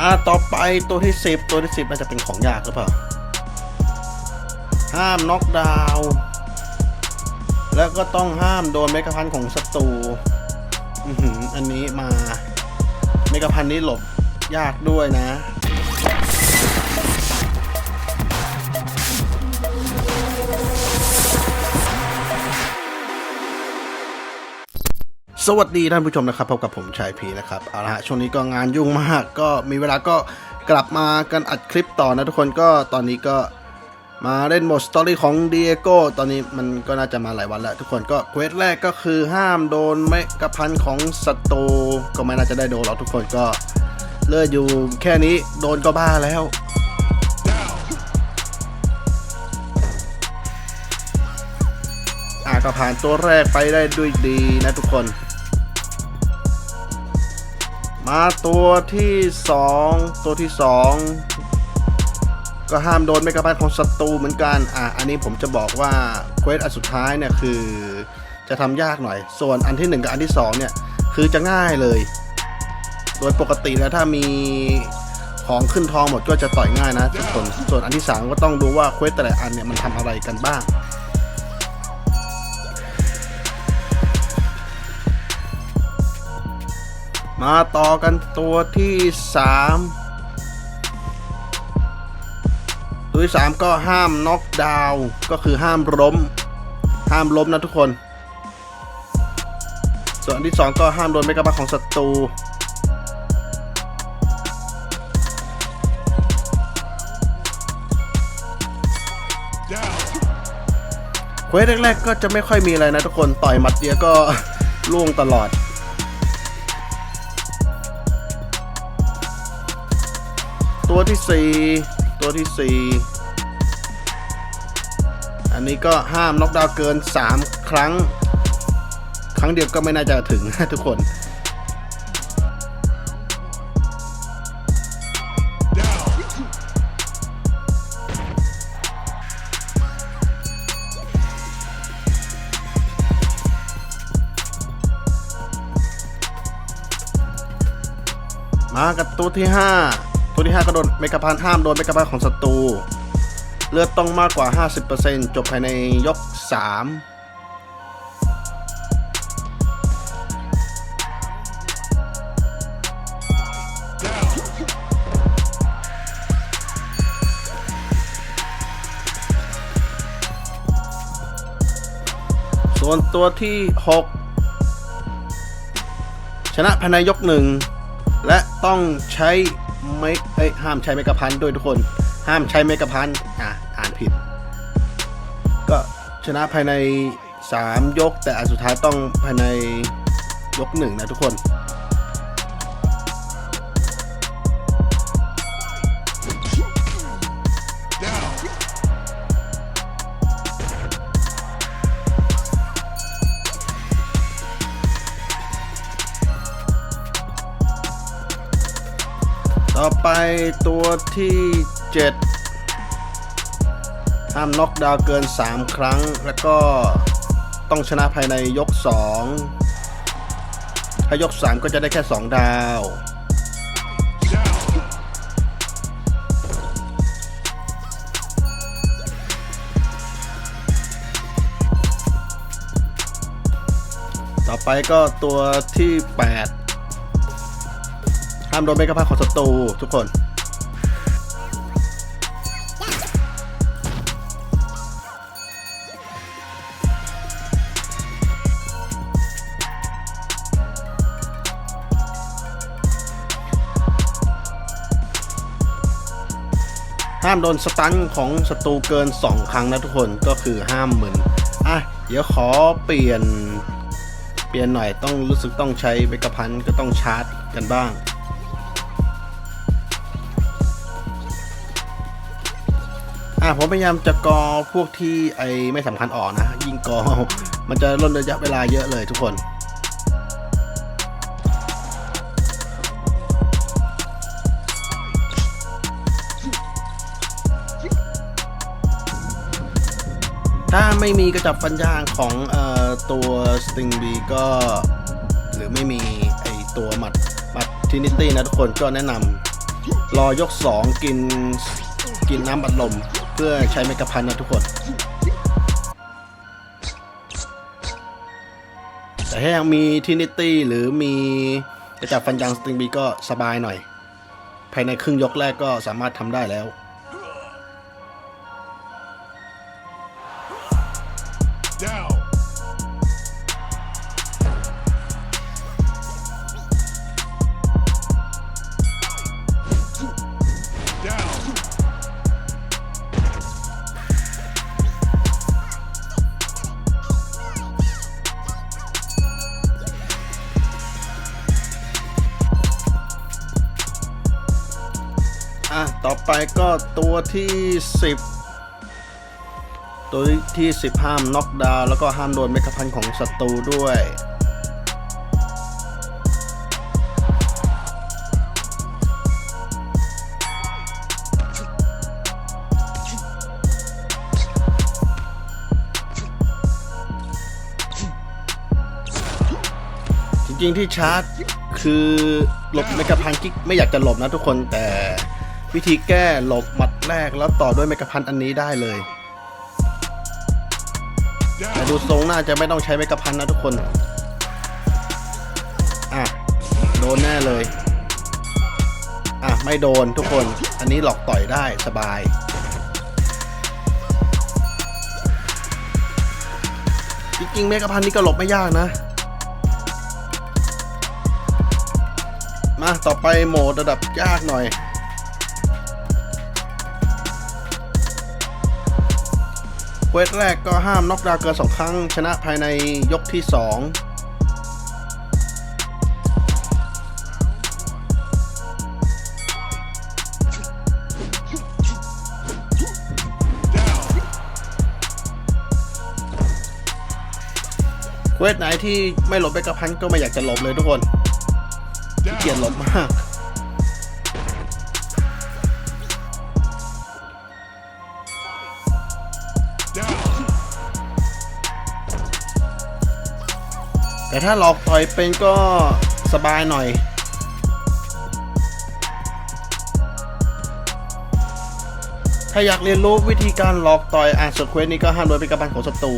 อ่าต่อไปตัวที่สิบตัวที่สิบน่าจะเป็นของยากหรือเปล่า ห้ามน็อกดาวน์แล้วก็ต้องห้ามโดนเมกะพันของศัตรูอือหืออันนี้มา เมกะพันนี้หลบยากด้วยนะ สวัสดีท่านผู้ชมนะครับพบกับผมชายพีนะครับเอาละฮะช่วงนี้ก็งานยุ่งมาก ก็มีเวลาก็กลับมากันอัดคลิปต่อนะทุกคนก็ตอนนี้ก็มาเล่นโหมดสตอรี่ของเดียโก้ตอนนี้มันก็น่าจะมาหลายวันแล้ว ทุกคนก็เควสแรกก็คือห้ามโดนเมกะพันของศัตรูก็ไม่น่าจะได้โดนหรอกทุกคนก็เลือดอยู่แค่นี้โดนก็บ้าแล้วอะก็ผ่านตัวแรกไปได้ด้วยดีนะทุกคน มาตัวที่สองตัวที่สองก็ห้ามโดนเมกะพันของศัตรูเหมือนกัน อะ อันนี้ผมจะบอกว่าเควสอันสุดท้ายเนี่ยคือจะทำยากหน่อย ส่วนอันที่หนึ่งกับอันที่สองเนี่ย คือจะง่ายเลย โดยปกติแล้วถ้ามีของขึ้นทองหมดก็จะต่อยง่ายนะทุกคน ส่วนอันที่สามก็ต้องดูว่าเควสแต่ละอันเนี่ยมันทำอะไรกันบ้าง มาต่อกันตัวที่สามตัวที่สามก็ห้ามน็อกดาวน์ก็คือห้ามล้ม ห้ามล้มนะทุกคน ส่วนอันที่สองก็ห้ามโดนเมกะบัคของศัตรูเควสแรกๆก็จะไม่ค่อยมีอะไรนะทุกคน ต่อยหมัดเดียวก็ล่วงตลอด ตัวที่สี่ตัวที่สี่อันนี้ก็ห้ามน็อกดาวน์เกิน 3 ครั้ง ครั้งเดียวก็ไม่น่าจะถึงนะทุกคนมากับตัวที่ 5 ตัวที่ 5 ก็โดนเมกะพันห้ามโดนเมกะพันของศัตรู เลือดต้องมากกว่า 50%จบภายในยก3ส่วนตัวที่ 6 ชนะภายในยกหนึ่ง และต้องใช้ ไม่เอ้ยห้ามใช้เมกะพันด้วยทุกคน ห้ามใช้เมกะพันอะอ่านผิด ก็ชนะภายใน 3 ยก แต่อันสุดท้ายต้องภายในยกหนึ่งนะทุกคน ต่อไปตัวที่ 7 ห้ามน็อกดาวเกิน 3 ครั้ง แล้วก็ต้องชนะภายในยก 2 ถ้ายก 3 ก็จะได้แค่ 2 ดาว ต่อไปก็ตัวที่ 8ามโดนเมกะพันของศัตรูทุกคน ห้ามโดนสตันของศัตรูเกิน 2 ครั้งนะทุกคนก็คือห้ามเหมือนอะเดี๋ยวขอเปลี่ยนเปลี่ยนหน่อยต้องรู้สึกต้องใช้เมกะพันก็ต้องชาร์จกันบ้าง อะผมพยายามจะกอพวกที่ไอไม่สำคัญออกนะ ยิ่งกอ มันจะล่นระยะเวลาเยอะเลยทุกคนถ้าไม่มีกระจับฟันยางของออตัวสติงบีก็ หรือไม่มีไอตัวหมัดหมัดทินิตี้นะทุกคนก็แนะนำรอยกสองกินกินน้ำบัดลม เพื่อใช้เมกะพันนะทุกคน แต่ถ้ายังมีทินิตี้หรือมีกระจับฟันยางสตริงบีก็สบายหน่อย ภายในครึ่งยกแรกก็สามารถทำได้แล้ว อะ ต่อไปก็ตัวที่ 10 ตัวที่ 10 ห้ามน็อกดาวแล้วก็ห้ามโดนเมกะพันของศัตรูด้วยจริงๆที่ชาร์จคือหลบเมกะพันกิ๊กไม่อยากจะหลบนะทุกคนแต่ วิธีแก้หลบหมัดแรกแล้วต่อด้วยเมกะพันอันนี้ได้เลย แต่ดูทรงน่าจะไม่ต้องใช้เมกะพันนะทุกคน อะ โดนแน่เลย อะ ไม่โดนทุกคน อันนี้หลอกต่อยได้สบายจริงๆเมกะพันนี่ก็หลบไม่ยากนะ มาต่อไปโหมดระดับยากหน่อย ควสแรกก็ห้ามน็อกดาวเกินสองครั้ง ชนะภายในยกที่สองเวสไหนที่ไม่หลบไปกระพันก็ไม่อยากจะหลบเลยทุกคนเกียจหลบมาก แต่ถ้าหลอกต่อยเป็นก็สบายหน่อย ถ้าอยากเรียนรู้วิธีการหลอกต่อยอ่านสดเควสนี้ก็ห้ามโดนเป็นกระพันของศัตรู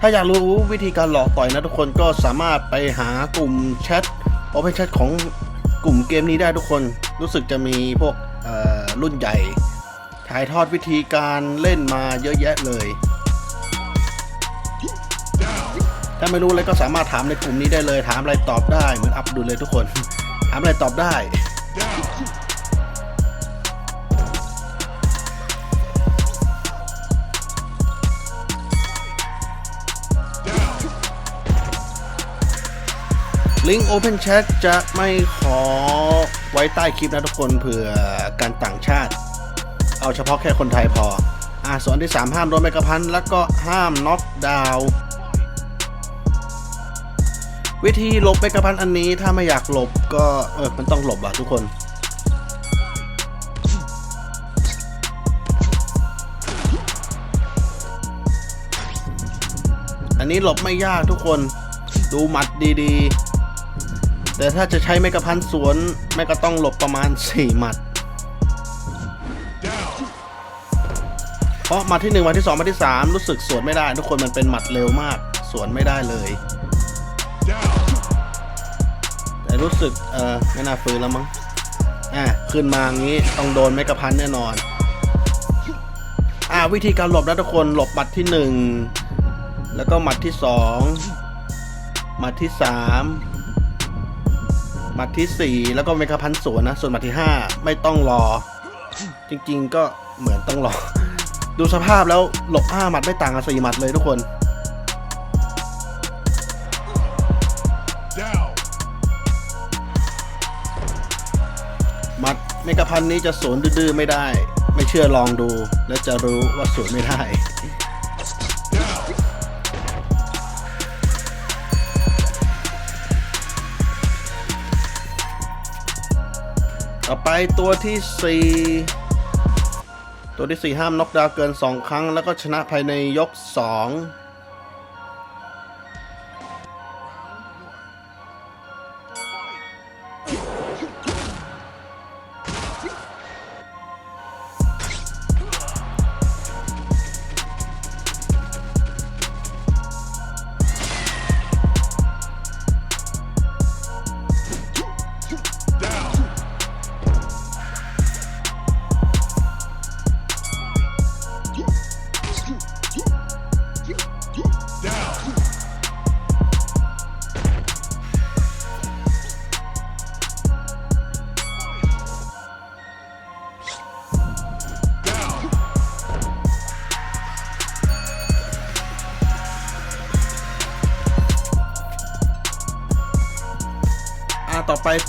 ถ้าอยากรู้วิธีการหลอกต่อยนะทุกคนก็สามารถไปหากลุ่มแชทโอเพนแชทของกลุ่มเกมนี้ได้ทุกคน รู้สึกจะมีพวกเอ่อรุ่นใหญ่ ถ่ายทอดวิธีการเล่นมาเยอะแยะเลย ถ้าไม่รู้อะไรก็สามารถถามในกลุ่มนี้ได้เลย ถามอะไรตอบได้ เหมือนอับดุลเลยทุกคน ถามอะไรตอบได้ ลิงก์ Open Chat จะไม่ขอไว้ใต้คลิปนะทุกคนเผื่อการต่างชาติ เอาเฉพาะแค่คนไทยพอ อ่าส่วนที่ 3 ห้ามโดนเมกะพัน แล้วก็ห้ามน็อกดาวน์ วิธีหลบเมกะพันอันนี้ถ้าไม่อยากหลบก็เออมันต้องหลบอะทุกคนอันนี้หลบไม่ยากทุกคนดูหมัดดีๆ แต่ถ้าจะใช้เมกะพันสวนแม่ก็ต้องหลบประมาณ 4 หมัด เพราะหมัดที่ 1 หมัดที่ 2 หมัดที่ 3 รู้สึกสวนไม่ได้ ทุกคนมันเป็นหมัดเร็วมาก สวนไม่ได้เลย แต่รู้สึก เออไม่น่าฟื้นแล้วมั้ง อะ ขึ้นมางี้ต้องโดนเมกะพันแน่นอน อ่าวิธีการหลบนะทุกคนหลบหมัดที่1แล้วก็หมัดที่2หมัดที่3หมัดที่4แล้วก็เมกะพันสวนนะ ส่วนหมัดที่5ไม่ต้องรอ จริงๆก็เหมือนต้องรอ ดูสภาพแล้วหลบ5หมัดไม่ต่างกับ4หมัดเลยทุกคน มัดเมกะพันนี้จะสวนดื้อไม่ได้ ไม่เชื่อลองดู แล้วจะรู้ว่าสวนไม่ได้ ต่อไปตัวที่ 4 ตัวที่ 4 ห้ามน็อกดาวเกิน 2 ครั้ง แล้วก็ชนะภายในยก 2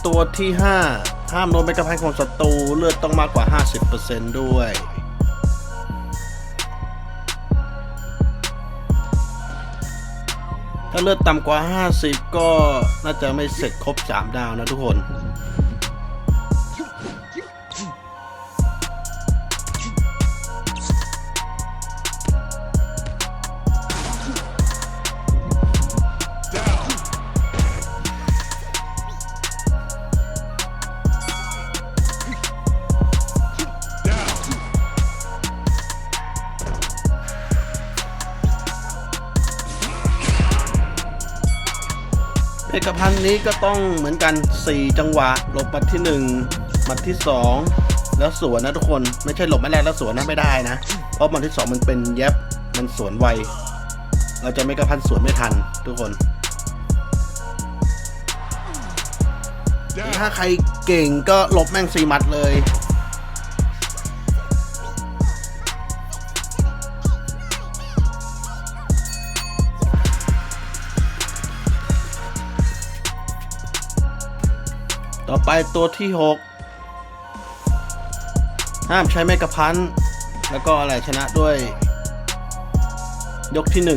ตัวที่ 5 ห้ามโดนเป็นกระพันของศัตรูเลือดต้องมากกว่า 50%ด้วยถ้าเลือดต่ำกว่า 50 ก็น่าจะไม่เสร็จครบ 3 ดาวนะทุกคน เอกพันธ์นี้ก็ต้องเหมือนกัน 4 จังหวะ หลบหมัดที่ 1 หมัดที่ 2 แล้วสวนนะทุกคนไม่ใช่หลบไม่แรกแล้วสวนนะไม่ได้นะ เพราะหมัดที่ 2 มันเป็นแยบมันสวนไว เราจะไม่กระพันสวนไม่ทันทุกคน ถ้า Down. ใครเก่งก็หลบแม่งสี่หมัดเลย ไปตัวที่ 6 ห้ามใช้เมกกะพันแล้วก็อะไรชนะด้วย ยกที่ 1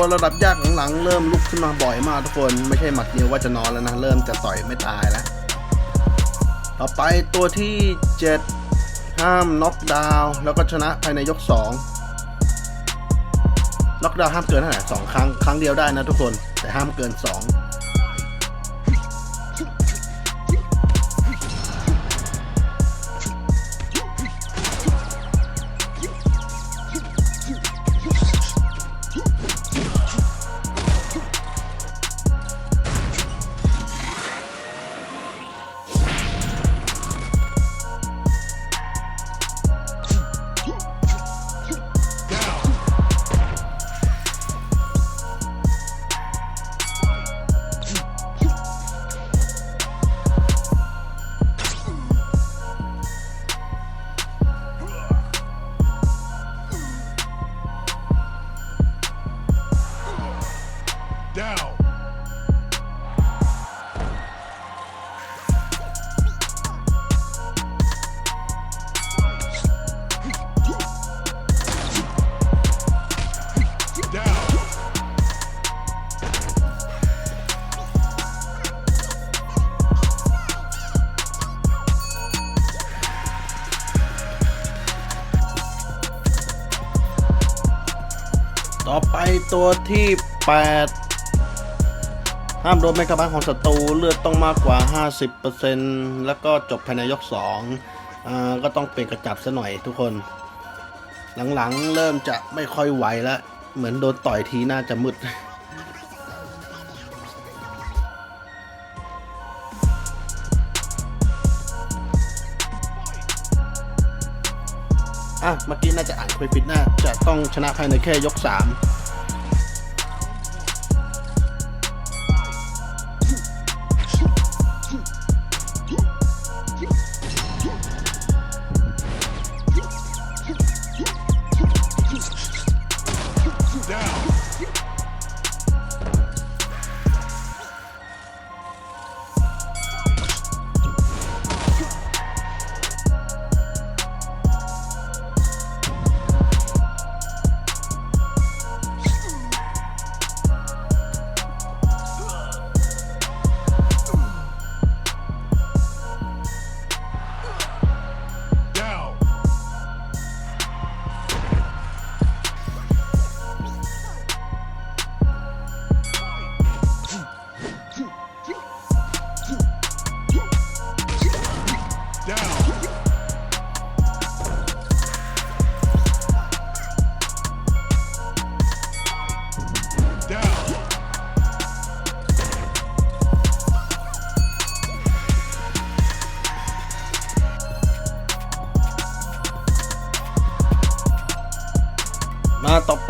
ตัวระดับยากหลังๆเริ่มลุกขึ้นมาบ่อยมากทุกคนไม่ใช่หมัดเดียวว่าจะนอนแล้วนะ เริ่มจะต่อยไม่ตายแล้ว ต่อไปตัวที่ 7 ห้ามน็อกดาวน์แล้วก็ชนะภายในยก 2 น็อกดาวน์ห้ามเกินเท่าไหร่สองครั้ง ครั้งเดียวได้นะทุกคนแต่ห้ามเกิน 2 ตัวที่ 8 ห้ามโดนแมกกาบันของศัตรูเลือดต้องมากกว่า 50%แล้วก็จบภายในยก2อ่าก็ต้องเปลี่ยนกระจับซะหน่อยทุกคน หลังๆเริ่มจะไม่ค่อยไหวแล้วเหมือนโดนต่อยทีน่าจะมืดอะเมื่อกี้น่าจะอ่านคุยผิดน่าจะต้องชนะภายในแค่ยก3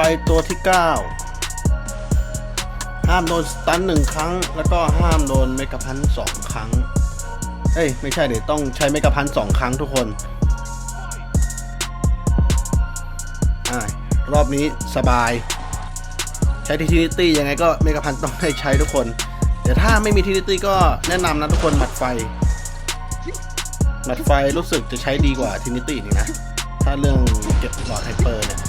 ไปตัวที่ 9 ห้ามโดนสตันหนึ่งครั้ง แล้วก็ห้ามโดนเมกะพันสองครั้ง เอ้ย ไม่ใช่เดี๋ยวต้องใช้เมกะพันสองครั้งทุกคนอ่ารอบนี้สบาย ใช้ทินิตี้ยังไงก็เมกะพันต้องให้ใช้ทุกคน แต่ถ้าไม่มีทินิตี้ก็แนะนำนะทุกคนหมัดไฟหมัดไฟรู้สึกจะใช้ดีกว่าทินิตี้นี่นะ ถ้าเรื่องเก็บหลอดไฮเปอร์เนี่ย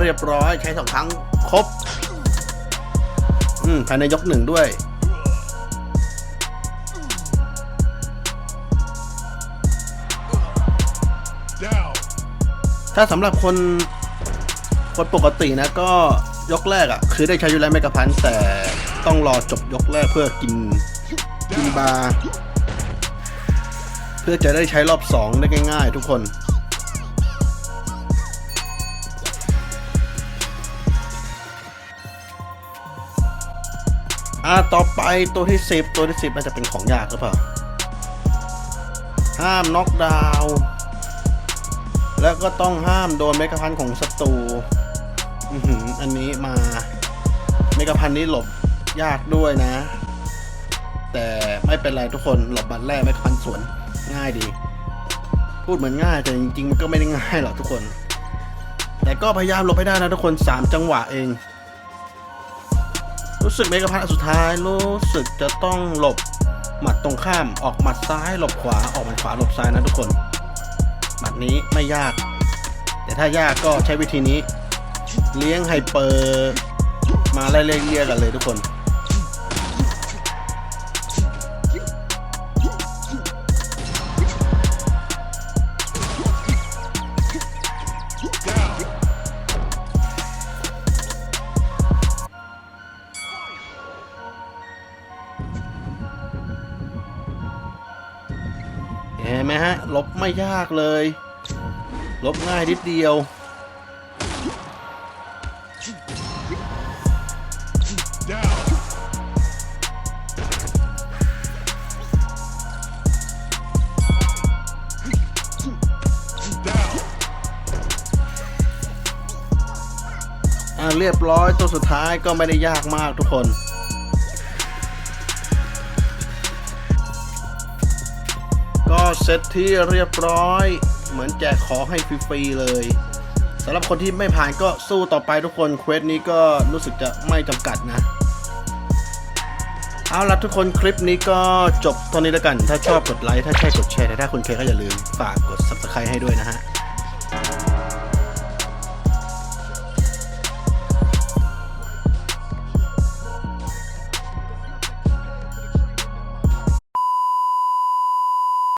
เรียบร้อยใช้สองครั้งครบ อืมภายในยกหนึ่งด้วย ถ้าสำหรับคนคนปกตินะก็ยกแรกอะ่ะ คือได้ใช้ยูไลเมกะพันแต่ต้องรอจบยกแรกเพื่อกินกินบาร์เพื่อจะได้ใช้รอบสองได้ง่าย ๆ ทุกคน อ่าต่อไปตัวที่สิบตัวที่สิบน่าจะเป็นของยากหรือเปล่า ห้ามน็อกดาวน์แล้วก็ต้องห้ามโดนเมกะพันของศัตรูอื้อหืออันนี้มาเมกะพันนี้หลบยากด้วยนะ แต่ไม่เป็นไรทุกคนหลบบัตรแรกเมกะพันสวนง่ายดี พูดเหมือนง่ายแต่จริงๆมันก็ไม่ได้ง่ายหรอกทุกคน แต่ก็พยายามหลบให้ได้นะทุกคน 3 จังหวะเอง รู้สึกเมกะพันสุดท้ายรู้สึกจะต้องหลบหมัดตรงข้ามออกหมัดซ้ายหลบขวาออกหมัดขวาหลบซ้ายนะทุกคน หมัดนี้ไม่ยาก แต่ถ้ายากก็ใช้วิธีนี้ เลี้ยงไฮเปอร์ มาไล่เลี่ยกันเลยทุกคน ไม่ยากเลย ลบง่ายนิดเดียว อ่าเรียบร้อยตัวสุดท้ายก็ไม่ได้ยากมากทุกคน ก็เซตที่เรียบร้อย เหมือนแจกของให้ฟรีๆเลยสำหรับคนที่ไม่ผ่านก็สู้ต่อไปทุกคนเควสนี้ก็รู้สึกจะไม่จำกัดนะ เอาละทุกคนคลิปนี้ก็จบตอนนี้แล้วกัน ถ้าชอบกดไลค์ ถ้าใช่กดแชร์ ถ้าคุณเคก็อย่าลืมฝากกด subscribe ให้ด้วยนะฮะ